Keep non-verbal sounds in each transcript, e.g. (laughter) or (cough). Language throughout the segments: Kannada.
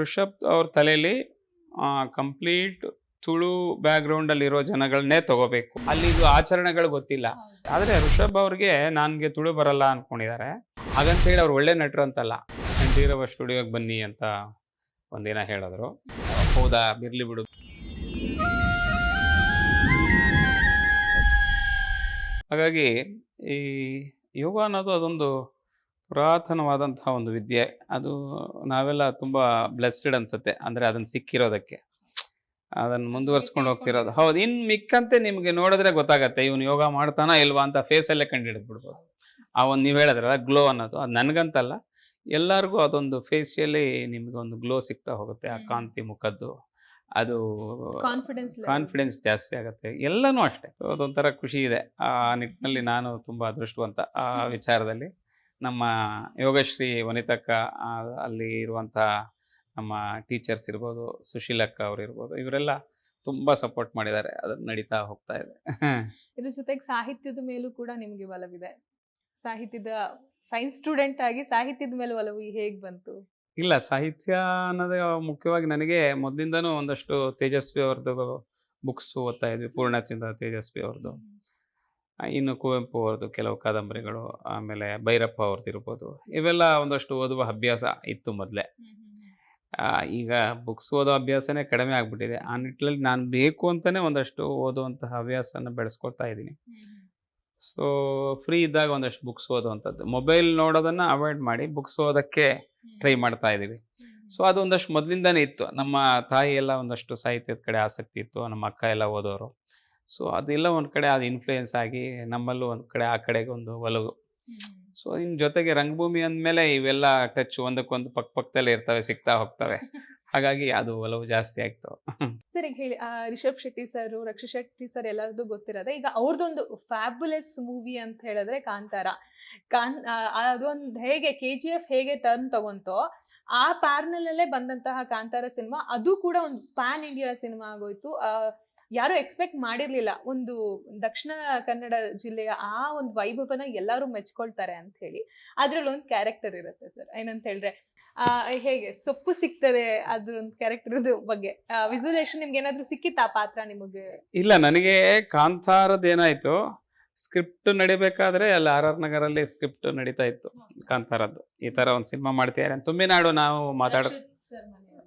ಋಷಭ್ ಅವ್ರ ತಲೆಯಲ್ಲಿ ಕಂಪ್ಲೀಟ್ ತುಳು ಬ್ಯಾಕ್ಗ್ರೌಂಡ್ ಅಲ್ಲಿ ಇರೋ ಜನಗಳನ್ನೇ ತಗೋಬೇಕು. ಅಲ್ಲಿ ಇದು ಆಚರಣೆಗಳು ಗೊತ್ತಿಲ್ಲ. ಆದ್ರೆ ಋಷಭ್ ಅವ್ರಿಗೆ ನನ್ಗೆ ತುಳು ಬರಲ್ಲ ಅನ್ಕೊಂಡಿದ್ದಾರೆ ಹಾಗಂತ ಹೇಳಿ ಅವ್ರು ಒಳ್ಳೆ ನಟರು ಅಂತಲ್ಲ. ಕಂಠೀರವ ಸ್ಟುಡಿಯೋಗೆ ಬನ್ನಿ ಅಂತ ಒಂದಿನ ಹೇಳಿದ್ರು. ಹೌದಾ ಬಿರ್ಲಿ ಬಿಡು. ಹಾಗಾಗಿ ಈ ಯೋಗ ಅನ್ನೋದು ಅದೊಂದು ಪುರಾತನವಾದಂತಹ ಒಂದು ವಿದ್ಯೆ. ಅದು ನಾವೆಲ್ಲ ತುಂಬ ಬ್ಲೆಸ್ಡ್ ಅನ್ಸುತ್ತೆ. ಅಂದರೆ ಅದನ್ನು ಸಿಕ್ಕಿರೋದಕ್ಕೆ. ಅದನ್ನು ಮುಂದುವರ್ಸ್ಕೊಂಡು ಹೋಗ್ತಿರೋದು. ಹೌದು ಇನ್ನು ಮಿಕ್ಕಂತೆ ನಿಮಗೆ ನೋಡಿದ್ರೆ ಗೊತ್ತಾಗತ್ತೆ ಇವನು ಯೋಗ ಮಾಡ್ತಾನಾ ಇಲ್ವಾ ಅಂತ ಫೇಸಲ್ಲೇ ಕಂಡು ಹಿಡಿದ್ಬಿಡ್ಬೋದು ಆ ಒಂದು ನೀವು ಹೇಳಿದ್ರಲ್ಲ ಗ್ಲೋ ಅನ್ನೋದು. ಅದು ನನಗಂತಲ್ಲ ಎಲ್ಲರಿಗೂ ಅದೊಂದು ಫೇಸಿಯಲಿ ನಿಮಗೆ ಒಂದು ಗ್ಲೋ ಸಿಗ್ತಾ ಹೋಗುತ್ತೆ ಆ. ಕಾಂತಿ ಮುಖದ್ದು. ಅದು ಕಾನ್ಫಿಡೆನ್ಸ್ ಕಾನ್ಫಿಡೆನ್ಸ್ ಜಾಸ್ತಿ ಆಗುತ್ತೆ. ಎಲ್ಲನೂ ಅಷ್ಟೇ. ಅದೊಂಥರ ಖುಷಿ ಇದೆ. ಆ ನಿಟ್ಟಿನಲ್ಲಿ ನಾನು ತುಂಬ ಅದೃಷ್ಟವಂತ. ಆ ವಿಚಾರದಲ್ಲಿ. ನಮ್ಮ ಯೋಗಶ್ರೀ ವನಿತಕ್ಕ ಅಲ್ಲಿ ಇರುವಂಥ ನಮ್ಮ ಟೀಚರ್ಸ್ ಇರ್ಬೋದು ಸುಶೀಲಕ್ಕ ಅವ್ರು ಇರ್ಬೋದು ಇವರೆಲ್ಲ ತುಂಬ ಸಪೋರ್ಟ್ ಮಾಡಿದ್ದಾರೆ. ಅದನ್ನ ನಡೀತಾ ಹೋಗ್ತಾ ಇದೆ. ಇದ್ರ ಜೊತೆಗೆ ಸಾಹಿತ್ಯದ ಮೇಲೂ ಕೂಡ ನಿಮಗೆ ಒಲವಿದೆ. ಸಾಹಿತ್ಯದ ಸೈನ್ಸ್ ಸ್ಟೂಡೆಂಟ್ ಆಗಿ ಸಾಹಿತ್ಯದ ಮೇಲೆ ಒಲವು ಹೇಗೆ ಬಂತು? ಇಲ್ಲ ಸಾಹಿತ್ಯ ಅನ್ನೋದು ಮುಖ್ಯವಾಗಿ ನನಗೆ ಮೊದಲಿಂದನೂ ಒಂದಷ್ಟು ತೇಜಸ್ವಿ ಅವ್ರದ್ದು ಬುಕ್ಸ್ ಓದ್ತಾ ಇದ್ವಿ ಪೂರ್ಣಚಂದ್ರ ತೇಜಸ್ವಿ ಅವ್ರದ್ದು ಇನ್ನು ಕುವೆಂಪು ಅವ್ರದ್ದು ಕೆಲವು ಕಾದಂಬರಿಗಳು, ಆಮೇಲೆ ಭೈರಪ್ಪ ಅವ್ರದ್ದು ಇರ್ಬೋದು. ಇವೆಲ್ಲ ಒಂದಷ್ಟು ಓದುವ ಅಭ್ಯಾಸ ಇತ್ತು ಮೊದಲೇ. ಈಗ ಬುಕ್ಸ್ ಓದೋ ಅಭ್ಯಾಸನೇ ಕಡಿಮೆ ಆಗಿಬಿಟ್ಟಿದೆ. ಆ ನಿಟ್ಟಿನಲ್ಲಿ ನಾನು ಬೇಕು ಅಂತಲೇ ಒಂದಷ್ಟು ಓದುವಂತಹ ಹವ್ಯಾಸನ ಬೆಳೆಸ್ಕೊಳ್ತಾ ಇದ್ದೀನಿ. ಸೊ ಫ್ರೀ ಇದ್ದಾಗ ಒಂದಷ್ಟು ಬುಕ್ಸ್ ಓದುವಂಥದ್ದು. ಮೊಬೈಲ್ ನೋಡೋದನ್ನು ಅವಾಯ್ಡ್ ಮಾಡಿ ಬುಕ್ಸ್ ಓದೋಕ್ಕೆ ಟ್ರೈ ಮಾಡ್ತಾ ಇದ್ದೀವಿ. ಸೊ ಅದು ಒಂದಷ್ಟು ಮೊದಲಿಂದನೇ ಇತ್ತು. ನಮ್ಮ ತಾಯಿ ಎಲ್ಲ ಒಂದಷ್ಟು ಸಾಹಿತ್ಯದ ಕಡೆ ಆಸಕ್ತಿ ಇತ್ತು. ನಮ್ಮ ಅಕ್ಕ ಎಲ್ಲ ಓದೋರು. ಸೊ ಅದೆಲ್ಲ ಒಂದು ಕಡೆ ಅದು ಇನ್ಫ್ಲೂಯೆನ್ಸ್ ಆಗಿ ನಮ್ಮಲ್ಲೂ ಒಂದು ಕಡೆ ಆ ಕಡೆಗೆ ಒಂದು ಒಲವು. ಸೊ ಇನ್ನು ಜೊತೆಗೆ ರಂಗಭೂಮಿ ಅಂದಮೇಲೆ ಇವೆಲ್ಲ ಟಚ್ ಒಂದಕ್ಕೊಂದು ಪಕ್ಕ ಪಕ್ಕದಲ್ಲೇ ಇರ್ತವೆ ಸಿಗ್ತಾ ಹೋಗ್ತವೆ. (laughs) ಹಾಗಾಗಿ ಅದು ಒಲವು ಜಾಸ್ತಿ ಆಯಿತು ಸರ್ ಈಗ ಹೇಳಿ ರಿಷಬ್ ಶೆಟ್ಟಿ ಸರ್ ರಕ್ಷ ಶೆಟ್ಟಿ ಸರ್ ಎಲ್ಲರದು ಗೊತ್ತಿರೋದೆ. ಈಗ ಅವ್ರದ್ದೊಂದು ಫ್ಯಾಬುಲಸ್ ಮೂವಿ ಅಂತ ಹೇಳಿದ್ರೆ ಕಾಂತಾರ. ಕಾನ್ ಅದೊಂದು ಹೇಗೆ ಕೆ ಜಿ ಎಫ್ ಹೇಗೆ ಟರ್ನ್ ತಗೊಂತೋ ಆ ಪ್ಯಾರ್ನಲ್ಲೇ ಬಂದಂತಹ ಕಾಂತಾರ ಸಿನಿಮಾ ಅದು ಕೂಡ ಒಂದು ಪ್ಯಾನ್ ಇಂಡಿಯಾ ಸಿನಿಮಾ ಆಗೋಯ್ತು. ಆ, ಯಾರು ಎಕ್ಸ್ಪೆಕ್ಟ್ ಮಾಡಿರ್ಲಿಲ್ಲ. ಒಂದು ದಕ್ಷಿಣ ಕನ್ನಡ ಜಿಲ್ಲೆಯ ಆ ಒಂದು ವೈಭವನ ಎಲ್ಲರೂ ಮೆಚ್ಕೊಳ್ತಾರೆ ಅಂತ ಹೇಳಿ. ಅದ್ರಲ್ಲಿ ಒಂದು ಕ್ಯಾರೆಕ್ಟರ್ ಇರುತ್ತೆ ಸರ್ ಏನಂತ ಹೇಳಿದ್ರೆ ಹೇಗೆ ಸೊಪ್ಪು ಸಿಗ್ತದೆ ಅದು ಒಂದು ಕ್ಯಾರೆಕ್ಟರ್ ಬಗ್ಗೆ. ವಿಸುಲೇಷನ್ ನಿಮ್ಗೆ ಏನಾದ್ರು ಸಿಕ್ಕಿತ್ತಾ ಆ ಪಾತ್ರ ನಿಮಗೆ? ಇಲ್ಲ ನನಗೆ ಕಾಂತಾರದ ಏನಾಯ್ತು ಸ್ಕ್ರಿಪ್ಟ್ ನಡಿಬೇಕಾದ್ರೆ ಅಲ್ಲಿ ಆರ್ ಆರ್ ನಗರಲ್ಲಿ ಸ್ಕ್ರಿಪ್ಟ್ ನಡೀತಾ ಇತ್ತು ಕಾಂತಾರದ್ದು. ಈ ತರ ಒಂದು ಸಿನಿಮಾ ಮಾಡ್ತಿದ್ದಾರೆ ತುಂಬಿನಾಡು ನಾವು ಮಾತಾಡ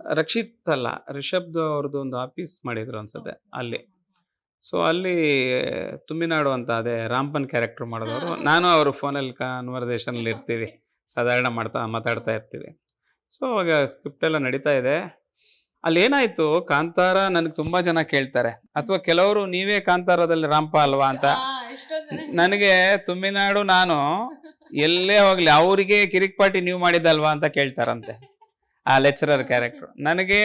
ರಕ್ಷಿತ್ ಅಲ್ಲ ರಿಷಬ್ದು ಅವ್ರದ್ದು ಒಂದು ಆಫೀಸ್ ಮಾಡಿದ್ರು ಅನ್ಸುತ್ತೆ ಅಲ್ಲಿ. ಸೊ ಅಲ್ಲಿ ತುಂಬಿನಾಡು ಅಂತ ಅದೇ ರಾಂಪನ್ ಕ್ಯಾರೆಕ್ಟರ್ ಮಾಡಿದವರು. ನಾನು ಅವರು ಫೋನಲ್ಲಿ ಕನ್ವರ್ಸೇಷನಲ್ಲಿ ಇರ್ತೀವಿ. ಸಾಧಾರಣ ಮಾಡ್ತಾ ಮಾತಾಡ್ತಾ ಇರ್ತೀವಿ. ಸೊ ಅವಾಗ ಸ್ಕ್ರಿಪ್ಟ್ ಎಲ್ಲ ನಡೀತಾ ಇದೆ. ಅಲ್ಲಿ ಏನಾಯ್ತು? ಕಾಂತಾರ ನನಗೆ ತುಂಬಾ ಜನ ಕೇಳ್ತಾರೆ. ಅಥವಾ ಕೆಲವರು ನೀವೇ ಕಾಂತಾರದಲ್ಲಿ ರಾಂಪ ಅಲ್ವಾ ಅಂತ? ನನಗೆ ತುಂಬಿನಾಡು ನಾನು ಎಲ್ಲೇ ಹೋಗ್ಲಿ ಅವರಿಗೆ ಕಿರಿಕ್ ಪಾಟಿ ನೀವು ಮಾಡಿದ್ದಲ್ವಾ ಅಂತ ಕೇಳ್ತಾರಂತೆ. ಆ ಲೆಕ್ಚರರ್ ಕ್ಯಾರೆಕ್ಟರ್ ನನಗೆ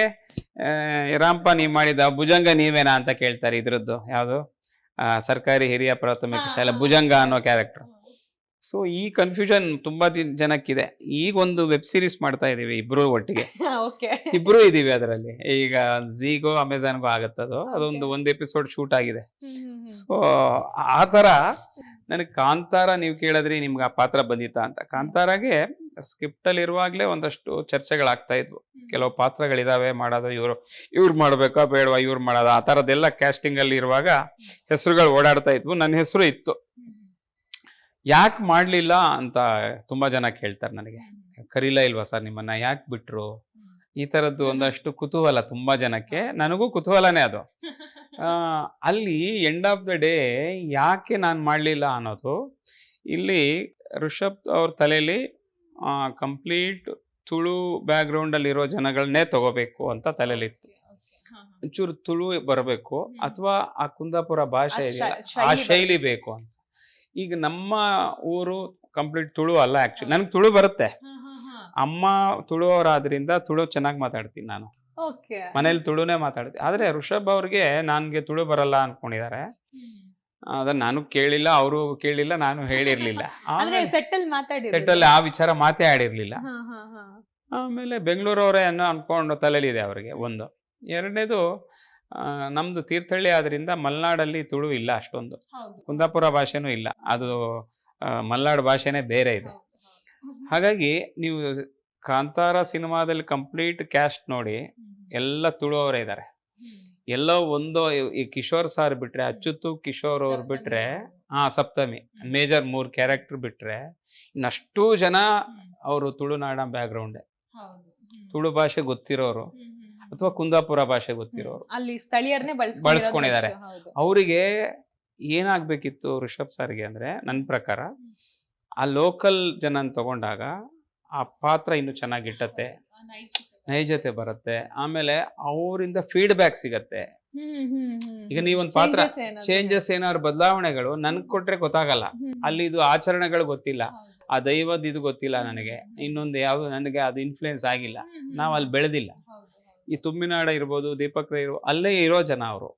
ರಾಮಪ್ಪ ನೀವು ಮಾಡಿದ ಭುಜಂಗ ನೀವೇನಾ ಅಂತ ಕೇಳ್ತಾರೆ ಇದ್ರದ್ದು ಯಾವುದು? ಸರ್ಕಾರಿ ಹಿರಿಯ ಪ್ರಾಥಮಿಕ ಶಾಲೆ. ಭುಜಂಗ ಅನ್ನೋ ಕ್ಯಾರೆಕ್ಟರ್ ಸೊ ಈ ಕನ್ಫ್ಯೂಷನ್ ತುಂಬಾ ದಿನ ಜನಕ್ಕಿದೆ. ಈಗ ಒಂದು ವೆಬ್ ಸೀರೀಸ್ ಮಾಡ್ತಾ ಇದೀವಿ ಇಬ್ರು ಒಟ್ಟಿಗೆ. (laughs) ಓಕೆ ಇಬ್ರು ಇದೀವಿ ಅದರಲ್ಲಿ. ಈಗ ಝೀಗೋ ಅಮೆಝಾನ್ಗೋ ಆಗತ್ತದು ಅದೊಂದು ಒಂದು ಎಪಿಸೋಡ್ ಶೂಟ್ ಆಗಿದೆ. ಸೊ ಆ ಥರ ನನಗೆ ಕಾಂತಾರ ನೀವು ಕೇಳಿದ್ರಿ ನಿಮ್ಗೆ ಆ ಪಾತ್ರ ಬಂದಿತ್ತಾ ಅಂತ. ಕಾಂತಾರಾಗೆ ಸ್ಕ್ರಿಪ್ಟಲ್ಲಿ ಇರುವಾಗಲೇ ಒಂದಷ್ಟು ಚರ್ಚೆಗಳಾಗ್ತಾ ಇದ್ವು. ಕೆಲವು ಪಾತ್ರಗಳಿದಾವೆ ಮಾಡೋದು ಇವರು ಇವ್ರು ಮಾಡಬೇಕಾ ಬೇಡವಾ ಇವ್ರು ಮಾಡೋದ? ಆ ಥರದ್ದೆಲ್ಲ ಕ್ಯಾಸ್ಟಿಂಗಲ್ಲಿ ಇರುವಾಗ ಹೆಸರುಗಳು ಓಡಾಡ್ತಾ ಇದ್ವು. ನನ್ನ ಹೆಸರು ಇತ್ತು. ಯಾಕೆ ಮಾಡಲಿಲ್ಲ ಅಂತ ತುಂಬ ಜನ ಕೇಳ್ತಾರೆ ನನಗೆ. ಕರೀಲ ಇಲ್ವಾ ಸರ್ ನಿಮ್ಮನ್ನ? ಯಾಕೆ ಬಿಟ್ರು? ಈ ಥರದ್ದು ಒಂದಷ್ಟು ಕುತೂಹಲ ತುಂಬ ಜನಕ್ಕೆ. ನನಗೂ ಕುತೂಹಲನೇ ಅದು. (laughs) ಅಲ್ಲಿ ಎಂಡ್ ಆಫ್ ದ ಡೇ ಯಾಕೆ ನಾನು ಮಾಡಲಿಲ್ಲ ಅನ್ನೋದು ಇಲ್ಲಿ ಋಷಭ್ ಅವ್ರ ತಲೆಯಲ್ಲಿ ಕಂಪ್ಲೀಟ್ ತುಳು ಬ್ಯಾಕ್ಗ್ರೌಂಡಲ್ಲಿರೋ ಜನಗಳನ್ನೇ ತಗೋಬೇಕು ಅಂತ ತಲೆಯಲ್ಲಿತ್ತು ಒಂಚೂರು ತುಳು ಬರಬೇಕು. ಅಥವಾ ಆ ಕುಂದಾಪುರ ಭಾಷೆ ಆ ಇದೆಯಲ್ಲ ಆ ಶೈಲಿ ಬೇಕು ಅಂತ. ಈಗ ನಮ್ಮ ಊರು ಕಂಪ್ಲೀಟ್ ತುಳು ಅಲ್ಲ ಆ್ಯಕ್ಚುಲಿ ನನಗೆ ತುಳು ಬರುತ್ತೆ. ಅಮ್ಮ ತುಳು ಅವರಾದ್ರಿಂದ ತುಳು ಚೆನ್ನಾಗಿ ಮಾತಾಡ್ತೀನಿ ನಾನು. ಮನೇಲಿ ತುಳುನೇ ಮಾತಾಡ್ತೀನಿ. ಆದರೆ ಋಷಭ್ ಅವ್ರಿಗೆ ನನಗೆ ತುಳು ಬರಲ್ಲ ಅನ್ಕೊಂಡಿದ್ದಾರೆ. ಅದನ್ನ ನಾನು ಕೇಳಿಲ್ಲ ಅವರು ಕೇಳಿಲ್ಲ ನಾನು ಹೇಳಿರ್ಲಿಲ್ಲ. ಸೆಟ್ಟಲ್ ಆ ವಿಚಾರ ಮಾತೇ ಆಡಿರ್ಲಿಲ್ಲ. ಆಮೇಲೆ ಬೆಂಗಳೂರವರೇ ಅನ್ನೋ ಅನ್ಕೊಂಡು ತಲೆಯಲ್ಲಿದೆ ಅವರಿಗೆ ಒಂದು. ಎರಡನೇದು ನಮ್ದು ತೀರ್ಥಹಳ್ಳಿ ಆದ್ರಿಂದ ಮಲೆನಾಡಲ್ಲಿ ತುಳು ಇಲ್ಲ ಅಷ್ಟೊಂದು. ಕುಂದಾಪುರ ಭಾಷೆನೂ ಇಲ್ಲ. ಅದು ಮಲ್ನಾಡು ಮಲೆನಾಡು ಭಾಷೆನೇ ಬೇರೆ ಇದೆ. ಹಾಗಾಗಿ ನೀವು ಕಾಂತಾರ ಸಿನಿಮಾದಲ್ಲಿ ಕಂಪ್ಲೀಟ್ ಕ್ಯಾಸ್ಟ್ ನೋಡಿ ಎಲ್ಲ ತುಳುವವರೇ ಇದ್ದಾರೆ ಎಲ್ಲೋ ಒಂದೋ ಈ- ಕಿಶೋರ್ ಸಾರ್ ಬಿಟ್ರೆ ಅಚ್ಚುತ್ತು ಕಿಶೋರ್ ಅವ್ರು ಬಿಟ್ರೆ ಹಾ ಸಪ್ತಮಿ. ಮೇಜರ್ ಮೂರ್ ಕ್ಯಾರೆಕ್ಟರ್ ಬಿಟ್ರೆ ಇನ್ನಷ್ಟು ಜನ ಅವರು ತುಳುನಾಡ ಬ್ಯಾಕ್ಗ್ರೌಂಡ್ ತುಳು ಭಾಷೆ ಗೊತ್ತಿರೋರು ಅಥವಾ ಕುಂದಾಪುರ ಭಾಷೆ ಗೊತ್ತಿರೋರು. ಅಲ್ಲಿ ಸ್ಥಳೀಯರನ್ನೇ ಬಳಸ್ಕೊಂಡಿದ್ದಾರೆ. ಅವರಿಗೆ ಏನಾಗ್ಬೇಕಿತ್ತು ರಿಷಬ್ ಸರ್ಗೆ ಅಂದ್ರೆ ನನ್ನ ಪ್ರಕಾರ ಆ ಲೋಕಲ್ ಜನನ ತಗೊಂಡಾಗ ಆ ಪಾತ್ರ ಇನ್ನು ಚೆನ್ನಾಗಿ ಗಿಟ್ಟತ್ತೆ ನೈಜತೆ ಬರುತ್ತೆ. ಆಮೇಲೆ ಅವರಿಂದ ಫೀಡ್ಬ್ಯಾಕ್ ಸಿಗತ್ತೆ. ಈಗ ನೀವೊಂದು ಪಾತ್ರ ಚೇಂಜಸ್ ಏನಾದ್ರು ಬದಲಾವಣೆಗಳು ನನ್ಗೆ ಕೊಟ್ರೆ ಗೊತ್ತಾಗಲ್ಲ. ಅಲ್ಲಿ ಇದು ಆಚರಣೆಗಳು ಗೊತ್ತಿಲ್ಲ. ಆ ದೈವದ ಇದು ಗೊತ್ತಿಲ್ಲ ನನಗೆ. ಇನ್ನೊಂದು ಯಾವ್ದು ನನಗೆ ಅದು ಇನ್ಫ್ಲುಯೆನ್ಸ್ ಆಗಿಲ್ಲ. ನಾವು ಅಲ್ಲಿ ಬೆಳೆದಿಲ್ಲ. ಈ ತುಂಬಿನಾಡ ಇರ್ಬೋದು ದೀಪಕ್ ರೈ ಇರ್ಬೋದು ಅಲ್ಲೇ ಇರೋ ಜನ ಅವರು.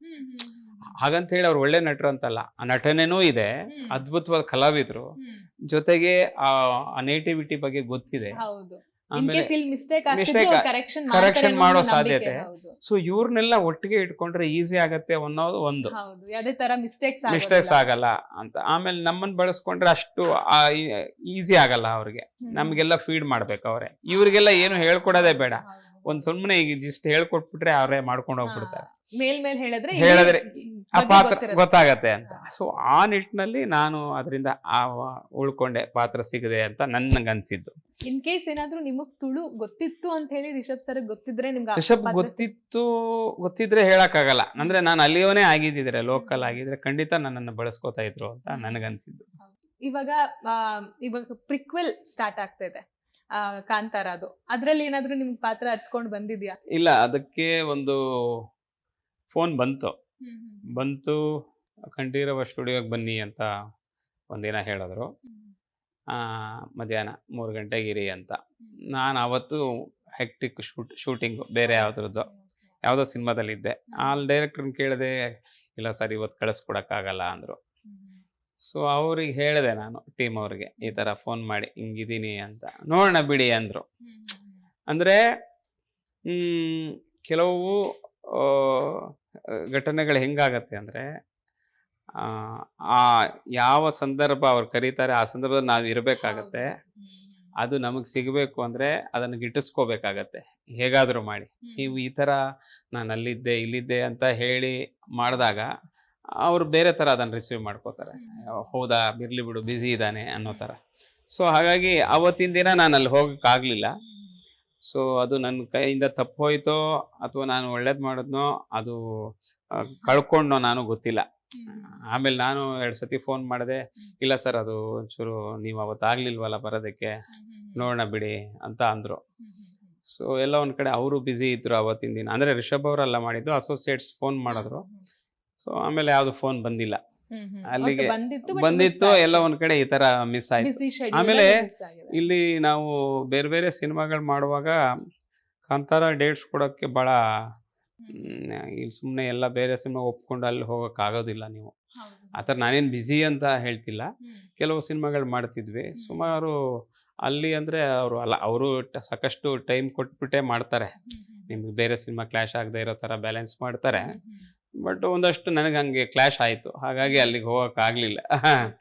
ಹಾಗಂತ ಹೇಳಿ ಅವ್ರು ಒಳ್ಳೆ ನಟರು ಅಂತಲ್ಲ. ಆ ನಟನೆನೂ ಇದೆ. ಅದ್ಭುತವಾದ ಕಲಾವಿದ್ರು. ಜೊತೆಗೆ ಆ ನೇಟಿವಿಟಿ ಬಗ್ಗೆ ಗೊತ್ತಿದೆ. ಕರೆಕ್ಷನ್ ಮಾಡೋ ಸಾಧ್ಯತೆ. ಸೊ ಇವ್ರನ್ನೆಲ್ಲ ಒಟ್ಟಿಗೆ ಇಟ್ಕೊಂಡ್ರೆ ಈಸಿ ಆಗತ್ತೆ ಅನ್ನೋದು ಒಂದು. ಮಿಸ್ಟೇಕ್ಸ್ ಆಗಲ್ಲ ಅಂತ. ಆಮೇಲೆ ನಮ್ಮನ್ನ ಬಳಸ್ಕೊಂಡ್ರೆ ಅಷ್ಟು ಈಸಿ ಆಗಲ್ಲ ಅವ್ರಿಗೆ. ನಮ್ಗೆಲ್ಲ ಫೀಡ್ ಮಾಡ್ಬೇಕು ಅವ್ರೆ. ಇವ್ರಿಗೆಲ್ಲ ಏನು ಹೇಳ್ಕೊಡೋದೇ ಬೇಡ. ಒಂದ್ ಸುಮ್ಮನೆ ಈಗ ಜಿಸ್ಟ್ ಹೇಳ್ಕೊಟ್ಬಿಟ್ರೆ ಅವರೇ ಮಾಡ್ಕೊಂಡು ಹೋಗ್ಬಿಡ್ತಾರೆ. ಮೇಲ್ ಮೇಲ್ ಹೇಳಿದ್ರೆ ಹೇಳಿದ್ರೆ ಆ ಪಾತ್ರ. ಗೊತ್ತಾಗತ್ತೆ ಅಂತ. ಸೊ ಆ ನಿಟ್ಟಿನಲ್ಲಿ ನಾನು ಅದರಿಂದ ಆ ಉಳ್ಕೊಂಡೆ ಪಾತ್ರ ಸಿಗದೆ ಅಂತ ನನ್ಗನ್ಸಿದ್ದು ಇನ್ ಕೇಸ್ ಏನಾದ್ರೂ ನಿಮಗ್ ತುಳು ಗೊತ್ತಿತ್ತು ಅಂತ ಹೇಳಿ ರಿಷಬ್ ಸರ್ ಗೊತ್ತಿದ್ರೆ ನಿಮ್ಗೆ ರಿಷಬ್ ಗೊತ್ತಿತ್ತು ಗೊತ್ತಿದ್ರೆ ಹೇಳಕ್ಕಾಗಲ್ಲ. ಅಂದ್ರೆ ನಾನು ಅಲ್ಲಿಯವನೇ ಆಗಿದ್ದಿದ್ರೆ ಲೋಕಲ್ ಆಗಿದ್ರೆ ಖಂಡಿತ ನನ್ನನ್ನು ಬಳಸ್ಕೋತಾ ಇದ್ರು ಅಂತ ನನಗನ್ಸಿದ್ದು. ಇವಾಗ ಇವಾಗ ಪ್ರಿಕ್ವೆಲ್ ಸ್ಟಾರ್ಟ್ ಆಗ್ತಾ ಇದೆ. ಕಾಂತಾರ ಅದು. ಅದ್ರಲ್ಲಿ ಏನಾದ್ರೂ ನಿಮ್ ಪಾತ್ರ ಹಚ್ಕೊಂಡು ಬಂದಿದ್ಯಾ? ಇಲ್ಲ ಅದಕ್ಕೆ ಒಂದು ಫೋನ್ ಬಂತು. ಬಂತು ಕಂಠೀರವ ಸ್ಟುಡಿಯೋಗೆ ಬನ್ನಿ ಅಂತ ಒಂದಿನ ಹೇಳಿದ್ರು. ಮಧ್ಯಾಹ್ನ ಮೂರು ಗಂಟೆಗೆ ಇರಿ ಅಂತ. ನಾನು ಅವತ್ತು ಹೆಕ್ಟಿಕ್ ಶೂಟ್ ಶೂಟಿಂಗು ಬೇರೆ ಯಾವ್ದ್ರದ್ದು. ಯಾವುದೋ ಸಿನಿಮಾದಲ್ಲಿದ್ದೆ ಅಲ್ಲಿ ಡೈರೆಕ್ಟ್ರನ್ನ ಕೇಳಿದೆ ಇಲ್ಲ ಸರ್ ಇವತ್ತು ಕಳಿಸ್ಕೊಡೋಕ್ಕಾಗಲ್ಲ ಅಂದರು. ಸೊ ಅವ್ರಿಗೆ ಹೇಳಿದೆ ನಾನು ಟೀಮ್ ಅವ್ರಿಗೆ ಈ ಥರ ಫೋನ್ ಮಾಡಿ ಹಿಂಗಿದ್ದೀನಿ ಅಂತ. ನೋಡೋಣ ಬಿಡಿ ಅಂದರು. ಅಂದರೆ ಕೆಲವು ಘಟನೆಗಳು ಹೆಂಗಾಗತ್ತೆ ಅಂದರೆ ಆ ಯಾವ ಸಂದರ್ಭ ಅವ್ರು ಕರೀತಾರೆ ಆ ಸಂದರ್ಭದಲ್ಲಿ ನಾವು ಇರಬೇಕಾಗತ್ತೆ. ಅದು ನಮಗೆ ಸಿಗಬೇಕು ಅಂದರೆ ಅದನ್ನು ಗಿಟ್ಟಿಸ್ಕೋಬೇಕಾಗತ್ತೆ. ಹೇಗಾದರೂ ಮಾಡಿ. ನೀವು ಈ ಥರ ನಾನು ಅಲ್ಲಿದ್ದೆ ಇಲ್ಲಿದ್ದೆ ಅಂತ ಹೇಳಿ ಮಾಡಿದಾಗ ಅವರು ಬೇರೆ ಥರ ಅದನ್ನು ರಿಸೀವ್ ಮಾಡ್ಕೋತಾರೆ. ಹೌದಾ ಬಿರ್ಲಿ ಬಿಡು ಬ್ಯುಸಿ ಇದ್ದಾನೆ ಅನ್ನೋ ಥರ ಸೊ ಹಾಗಾಗಿ ಅವತ್ತಿನ ದಿನ ನಾನು ಅಲ್ಲಿ ಹೋಗೋಕ್ಕಾಗಲಿಲ್ಲ. ಸೊ ಅದು ನನ್ನ ಕೈಯಿಂದ ತಪ್ಪು ಹೋಯ್ತೋ ಅಥವಾ ನಾನು ಒಳ್ಳೇದು ಮಾಡಿದ್ನೋ ಅದು ಕಳ್ಕೊಂಡೋ ಕಳ್ಕೊಂಡ್ನೋ ನಾನು ಗೊತ್ತಿಲ್ಲ. ಆಮೇಲೆ ನಾನು ಎರಡು ಸತಿ ಫೋನ್ ಮಾಡಿದೆ ಇಲ್ಲ ಸರ್ ಅದು ಒಂಚೂರು ನೀವು ಅವತ್ತು ಆಗ್ಲಿಲ್ವಲ್ಲ ಬರೋದಕ್ಕೆ ನೋಡೋಣ ಬಿಡಿ ಅಂತ ಅಂದರು. ಸೊ ಎಲ್ಲ ಒಂದು ಕಡೆ ಅವರು ಬ್ಯುಸಿ ಇದ್ರು ಅವತ್ತಿನ ದಿನ. ಅಂದರೆ ರಿಷಬ್ ಅವರೆಲ್ಲ ಮಾಡಿದ್ದು ಅಸೋಸಿಯೇಟ್ಸ್ ಫೋನ್ ಮಾಡಿದ್ರು. ಸೊ ಆಮೇಲೆ ಯಾವುದು ಫೋನ್ ಬಂದಿಲ್ಲ. ಅಲ್ಲಿಗೆ ಬಂದಿತ್ತು ಎಲ್ಲ ಒಂದ್ ಕಡೆ ಈ ತರ ಮಿಸ್ ಆಯ್ತು. ಆಮೇಲೆ ಇಲ್ಲಿ ನಾವು ಬೇರೆ ಬೇರೆ ಸಿನಿಮಾಗಳು ಮಾಡುವಾಗ ಕಾಂತಾರ ಡೇಟ್ಸ್ ಕೊಡೋಕ್ಕೆ ಬಹಳ ಇಲ್ಲಿ ಸುಮ್ಮನೆ ಎಲ್ಲ ಬೇರೆ ಸಿನಿಮಾ ಒಪ್ಕೊಂಡು ಅಲ್ಲಿ ಹೋಗಕ್ ಆಗೋದಿಲ್ಲ ನೀವು. ಆ ಥರ ನಾನೇನು ಬ್ಯುಸಿ ಅಂತ ಹೇಳ್ತಿಲ್ಲ. ಕೆಲವು ಸಿನಿಮಾಗಳು ಮಾಡ್ತಿದ್ವಿ. ಸುಮಾರು ಅಲ್ಲಿ ಅಂದರೆ ಅವರು ಅಲ್ಲ ಅವರು ಸಾಕಷ್ಟು ಟೈಮ್ ಕೊಟ್ಬಿಟ್ಟೆ ಮಾಡ್ತಾರೆ. ನಿಮ್ಗೆ ಬೇರೆ ಸಿನಿಮಾ ಕ್ಲಾಶ್ ಆಗದೆ ಇರೋ ಥರ ಬ್ಯಾಲೆನ್ಸ್ ಮಾಡ್ತಾರೆ. ಬಟ್ ಒಂದಷ್ಟು ನನಗೆ ಹಂಗೆ ಕ್ಲಾಶ್ ಆಯಿತು. ಹಾಗಾಗಿ ಅಲ್ಲಿಗೆ ಹೋಗಕ್ ಆಗ್ಲಿಲ್ಲ.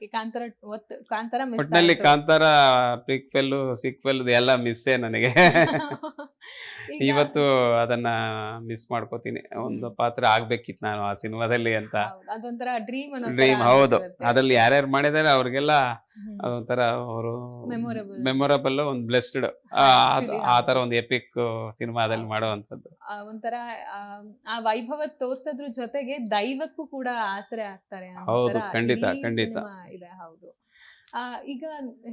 ಕಾಂತಾರ ಒತ್ತು ಕಾಂತಾರ ಒಟ್ಟಿನಲ್ಲಿ ಕಾಂತಾರ ಪ್ರಿಕ್ವೆಲ್ಲು ಸಿಕ್ವೆಲ್ ಎಲ್ಲ ಮಿಸ್ಸೇ ನನಗೆ. (laughs) ಇವತ್ತು ಅದನ್ನ ಮಿಸ್ ಮಾಡ್ಕೋತೀನಿ. ಒಂದು ಪಾತ್ರ ಆಗ್ಬೇಕಿತ್ತು ನಾನು ಆ ಸಿನಿಮಾದಲ್ಲಿ ಅಂತ. ಅದೊಂಥರ ಡ್ರೀಮ್ ಡ್ರೀಮ್ ಹೌದು. ಅದ್ರಲ್ಲಿ ಯಾರ್ಯಾರು ಮಾಡಿದಾರೆ ಅವ್ರಿಗೆಲ್ಲ ಅದೊಂಥರ ಅವರು. ಮೆಮೊರಬಲ್ ಒಂದು ಬ್ಲೆಸ್ಡ್ ಆ ತರ ಒಂದು ಎಪಿಕ್ ಸಿನಿಮಾದಲ್ಲಿ ಮಾಡುವಂಥದ್ದು. ಒಂಥರ ಆ, ಆ ವೈಭವ ತೋರ್ಸೋದ್ರ ಜೊತೆಗೆ ದೈವಕ್ಕೂ ಕೂಡ ಆಸರೆ ಆಗ್ತಾರೆ ಹೌದು, ಖಂಡಿತ, ಖಂಡಿತ. ಇದೆ ಹೌದು. ಈಗ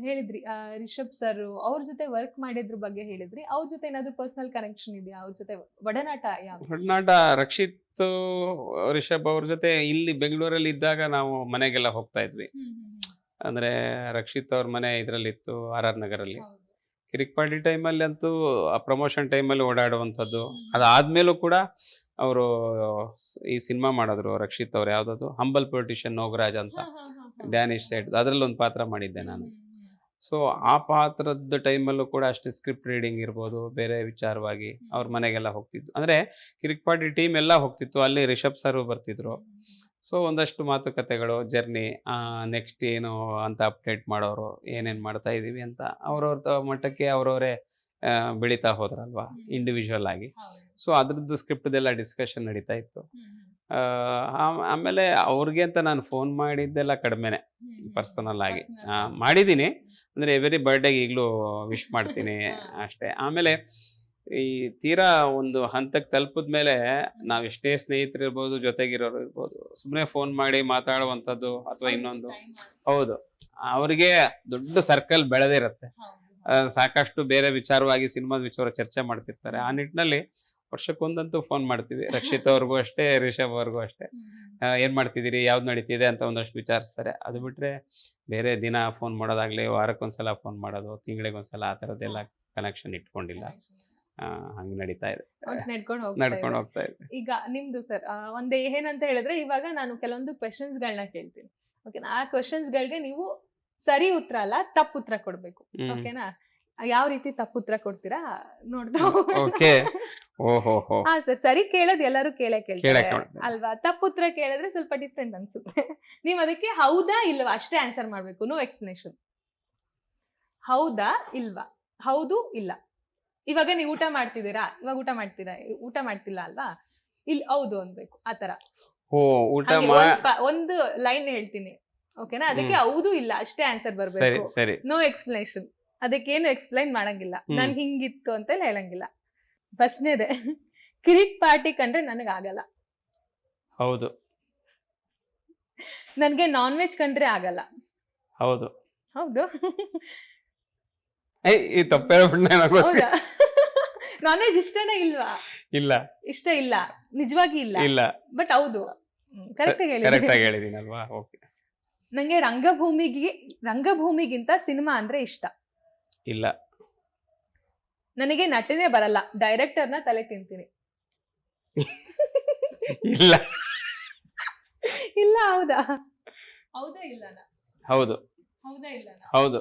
ಹೇಳಿದ್ರಿ ರಿಷಬ್ ಸರ್ ಅವ್ರ ಜೊತೆ ವರ್ಕ್ ಮಾಡಿದ್ರ ಬಗ್ಗೆ ಹೇಳಿದ್ರಿ ಅವ್ರ ಜೊತೆ ಏನಾದ್ರು ಪರ್ಸನಲ್ ಕನೆಕ್ಷನ್ ಇದೆಯಾ? ಅವ್ರ ಜೊತೆ ಒಡನಾಟ ಯಾವ ಒಡನಾಟ ರಕ್ಷಿತ್ ರಿಷಬ್ ಅವ್ರ ಜೊತೆ ಇಲ್ಲಿ ಬೆಂಗಳೂರಲ್ಲಿ ಇದ್ದಾಗ ನಾವು ಮನೆಗೆಲ್ಲ ಹೋಗ್ತಾ ಇದ್ವಿ. ಅಂದ್ರೆ ರಕ್ಷಿತ್ ಅವ್ರ ಮನೆ ಇದ್ರಲ್ಲಿತ್ತು ಆರ್ ಆರ್ ನಗರಲ್ಲಿ. ಕಿರಿಕ್ಪಾಡಿ ಟೈಮಲ್ಲಿ ಅಂತೂ ಆ ಪ್ರಮೋಷನ್ ಟೈಮಲ್ಲಿ ಓಡಾಡುವಂಥದ್ದು. ಅದಾದ್ಮೇಲೂ ಕೂಡ ಅವರು ಈ ಸಿನಿಮಾ ಮಾಡಿದ್ರು ರಕ್ಷಿತ್ ಅವ್ರು ಯಾವ್ದದು? ಹಂಬಲ್ ಪೊಲಿಟಿಷಿಯನ್ ನೋಗರಾಜ್ ಅಂತ. ಡ್ಯಾನಿಶ್ ಸೈಡ್ ಅದರಲ್ಲಿ ಒಂದು ಪಾತ್ರ ಮಾಡಿದ್ದೆ ನಾನು. ಸೊ ಆ ಪಾತ್ರದ ಟೈಮಲ್ಲೂ ಕೂಡ ಅಷ್ಟೇ ಸ್ಕ್ರಿಪ್ಟ್ ರೀಡಿಂಗ್ ಇರ್ಬೋದು ಬೇರೆ ವಿಚಾರವಾಗಿ ಅವ್ರ ಮನೆಗೆಲ್ಲ ಹೋಗ್ತಿದ್ದು ಅಂದರೆ ಕಿರಿಕ್ಪಾಡಿ ಟೀಮ್ ಎಲ್ಲ ಹೋಗ್ತಿತ್ತು. ಅಲ್ಲಿ ರಿಷಬ್ ಸರ್ ಬರ್ತಿದ್ರು. ಸೊ ಒಂದಷ್ಟು ಮಾತುಕತೆಗಳು ಜರ್ನಿ ನೆಕ್ಸ್ಟ್ ಏನು ಅಂತ ಅಪ್ಡೇಟ್ ಮಾಡೋರು ಏನೇನು ಮಾಡ್ತಾ ಇದ್ದೀವಿ ಅಂತ ಅವ್ರವ್ರ ಮಟ್ಟಕ್ಕೆ ಅವರವರೇ ಬೆಳೀತಾ ಹೋದ್ರಲ್ವಾ? ಇಂಡಿವಿಜುವಲ್ ಆಗಿ. ಸೊ ಅದ್ರದ್ದು ಸ್ಕ್ರಿಪ್ಟ್ದೆಲ್ಲ ಡಿಸ್ಕಷನ್ ನಡೀತಾ ಇತ್ತು. ಆಮೇಲೆ ಅವ್ರಿಗೆ ಅಂತ ನಾನು ಫೋನ್ ಮಾಡಿದ್ದೆಲ್ಲ ಕಡಿಮೆನೆ. ಪರ್ಸನಲ್ ಆಗಿ. ಮಾಡಿದ್ದೀನಿ ಅಂದರೆ ಎವ್ರಿ ಬರ್ಡೇಗೆ ಈಗಲೂ ವಿಶ್ ಮಾಡ್ತೀನಿ (laughs) ಅಷ್ಟೇ. ಆಮೇಲೆ ಈ ತೀರಾ ಒಂದು ಹಂತಕ್ಕೆ ತಲುಪಿದ ಮೇಲೆ ನಾವು ಎಷ್ಟೇ ಸ್ನೇಹಿತರಿರ್ಬೋದು ಜೊತೆಗಿರೋರು ಇರ್ಬೋದು ಸುಮ್ಮನೆ ಫೋನ್ ಮಾಡಿ ಮಾತಾಡುವಂಥದ್ದು ಅಥವಾ ಇನ್ನೊಂದು. ಹೌದು. ಅವರಿಗೆ ದೊಡ್ಡ ಸರ್ಕಲ್ ಬೆಳೆದಿರುತ್ತೆ. ಸಾಕಷ್ಟು ಬೇರೆ ವಿಚಾರವಾಗಿ ಸಿನಿಮಾದ ವಿಚಾರ ಚರ್ಚೆ ಮಾಡ್ತಿರ್ತಾರೆ. ಆ ನಿಟ್ಟಿನಲ್ಲಿ ವರ್ಷಕ್ಕೊಂದಂತೂ ಫೋನ್ ಮಾಡ್ತೀವಿ. (laughs) ರಕ್ಷಿತ್ ಅವ್ರಿಗೂ ಅಷ್ಟೇ. ರಿಷಬ್ ಅವ್ರಿಗೂ ಅಷ್ಟೇ ಏನು ಮಾಡ್ತಿದ್ದೀರಿ? ಯಾವ್ದು ನಡೀತಿದೆ ಅಂತ ಒಂದಷ್ಟು ವಿಚಾರಿಸ್ತಾರೆ. ಅದು ಬಿಟ್ರೆ ಬೇರೆ ದಿನ ಫೋನ್ ಮಾಡೋದಾಗ್ಲಿ ವಾರಕ್ಕೊಂದ್ಸಲ ಫೋನ್ ಮಾಡೋದು ತಿಂಗಳಿಗೊಂದ್ಸಲ ಆ ಥರದ್ದೆಲ್ಲ ಕನೆಕ್ಷನ್ ಇಟ್ಕೊಂಡಿಲ್ಲ. ಹಂಗೆ ನಡೀತಾ ಇದೆ. ನಡ್ಕೊಂಡು ಹೋಗ್ತಾ ಇದೆ. ಈಗ ನಿಮ್ದು ಸರ್ ಒಂದೇ ಏನಂತ ಹೇಳಿದ್ರೆ ಇವಾಗ ನಾನು ಕೆಲವೊಂದು ಕ್ವೆಶನ್ಸ್ ಗಳನ್ನ ಕೇಳ್ತೀನಿ ಓಕೆನಾ ಆ ಕ್ವೆಶನ್ಸ್ ಗಳಿಗೆ ನೀವು ಸರಿ ಉತ್ತರ ಅಲ್ಲ ತಪ್ಪು ಉತ್ತರ ಕೊಡ್ಬೇಕು. ಓಕೆನಾ ಯಾವ ರೀತಿ ತಪ್ಪು ಉತ್ತರ ಕೊಡ್ತೀರಾ? ನೋಡ್ತಾ ಓಕೆ. ಓಹೋ ಹೋ. ಸರ್ ಸರಿ ಕೇಳೋದ್ ಎಲ್ಲರೂ ಕೇಳೇ ಕೇಳೇ ಕೇಳ್ತಾರೆ. ಅಲ್ವಾ? ತಪ್ಪು ಉತ್ತರ ಕೇಳಿದ್ರೆ ಸ್ವಲ್ಪ ಡಿಫ್ರೆಂಟ್ ಅನ್ಸುತ್ತೆ. ನೀವ್ ಅದಕ್ಕೆ ಹೌದಾ ಇಲ್ವಾ? ಅಷ್ಟೇ ಆನ್ಸರ್ ಮಾಡ್ಬೇಕು ನೋ ಎಕ್ಸ್ಪ್ಲನೇಷನ್ ಹೌದಾ ಇಲ್ವಾ? ಹೌದು ಇಲ್ಲ. ಇವಾಗ ನೀವು ಊಟ ಮಾಡ್ತಿದ್ದೀರಾ? ಇವಾಗ ಊಟ ಮಾಡ್ತೀರಾ? ಊಟ ಮಾಡ್ತಿಲ್ಲ ಅಲ್ವಾ? ಇಲ್ ಹೌದು ಅನ್ಬೇಕು ಆತರ ಊಟ ಒಂದ್ ಲೈನ್ ಹೇಳ್ತೀನಿ ಓಕೆನಾ ಅದಕ್ಕೆ ಹೌದು ಇಲ್ಲ ಅಷ್ಟೇ ಆನ್ಸರ್ ಸರಿ ಬರ್ಬೇಕು. ನೋ ಎಕ್ಸ್ಪ್ಲನೇಷನ್ ಅದಕ್ಕೇನು ಎಕ್ಸ್ಪ್ಲೈನ್ ಮಾಡಂಗಿಲ್ಲ. ನನ್ ಹಿಂಗಿತ್ತು ಅಂತ ಹೇಳಂಗಿಲ್ಲ. ಫಸ್ಟ್ನೇದೆ ಕಿರಿಕ್ ಪಾರ್ಟಿ ಕಂಡ್ರೆ ನನಗೆ ಆಗಲ್ಲ ಹೌದು. ನನ್ಗೆ ನಾನ್ ವೆಜ್ ಕಂಡ್ರೆ ಆಗಲ್ಲ. ಹೌದು. ಹೌದು. ಏಯ್ ಈ ತಪ್ಪೇಳ್ಬಿಟ್ನೆ ಹೌದಾ? ನಾನ್ ವೆಜ್ ಇಷ್ಟನೇ ಇಲ್ವಾ? ಇಲ್ಲ. ಇಷ್ಟ ಇಲ್ಲ. ನಿಜವಾಗಿ ಇಲ್ಲ. ಇಲ್ಲ. ಬಟ್ ಹೌದು. ಕರೆಕ್ಟ್ ಕರೆಕ್ಟ್ ಆಗಿ ಹೇಳಿದೀನಲ್ವಾ? ಓಕೆ ನಂಗೆ ರಂಗಭೂಮಿಗೆ ರಂಗಭೂಮಿಗಿಂತ ಸಿನಿಮಾ ಅಂದ್ರೆ ಇಷ್ಟ. ಇಲ್ಲ. ನನಗೆ ನಟನೆ ಬರಲ್ಲ ಡೈರೆಕ್ಟರ್ನ ತಲೆ ತಿಂತೀನಿ. ಇಲ್ಲ. ಇಲ್ಲ ಹೌದಾ? ಹೌದಾ ಇಲ್ಲ ಹೌದು. ಹೌದಾ ಇಲ್ಲ ಹೌದು.